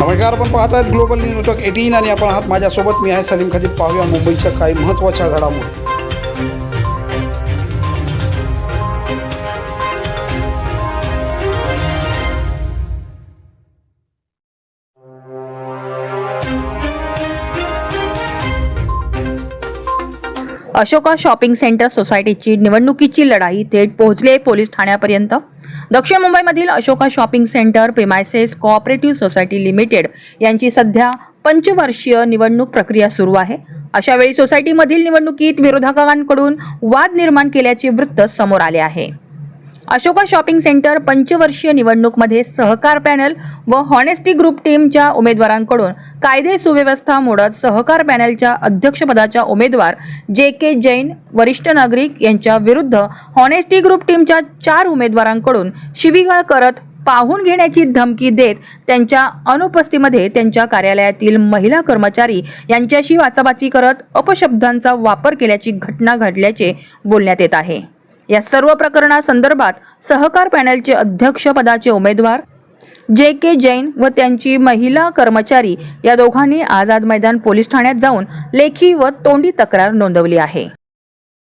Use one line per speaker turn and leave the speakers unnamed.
नमस्कार आपण पाहत आहेत ग्लोबल न्यूज नेटवर्क एटीन आणि आपण आहात माझ्यासोबत. मी आहे सलीम खदीब पाहूया मुंबईच्या काही महत्त्वाच्या घडामोडी.
अशोका शॉपिंग सेंटर सोसायटीची निवडणुकीची लढाई थेट पोहोचले पोलीस ठाण्यापर्यंत. दक्षिण मुंबईमधील Ashoka shopping centre premises cooperative society limited यांची सध्या पंचवर्षीय निवडणूक प्रक्रिया सुरू आहे. अशावेळी सोसायटीमधील निवडणुकीत विरोधकांकडून वाद निर्माण केल्याचे वृत्त समोर आले आहे. अशोका शॉपिंग सेंटर पंचवर्षीय निवडणूकमध्ये सहकार पॅनल व हॉनेस्टी ग्रुप टीमच्या उमेदवारांकडून कायदे सुव्यवस्था मोडत सहकार पॅनलच्या अध्यक्षपदाच्या उमेदवार जे के जैन वरिष्ठ नागरिक यांच्या विरुद्ध हॉनेस्टी ग्रुप टीमच्या चार उमेदवारांकडून शिवीगाळ करत पाहून घेण्याची धमकी देत त्यांच्या अनुपस्थितीमध्ये त्यांच्या कार्यालयातील महिला कर्मचारी यांच्याशी वाचाबाची करत अपशब्दांचा वापर केल्याची घटना घडल्याचे बोलण्यात येत आहे. या सर्व प्रकरणासंदर्भात सहकार पॅनलचे अध्यक्ष पदाचे उमेदवार जे के जैन व त्यांची महिला कर्मचारी या दोघांनी आझाद मैदान पोलीस ठाण्यात जाऊन लेखी व तोंडी तक्रार नोंदवली आहे.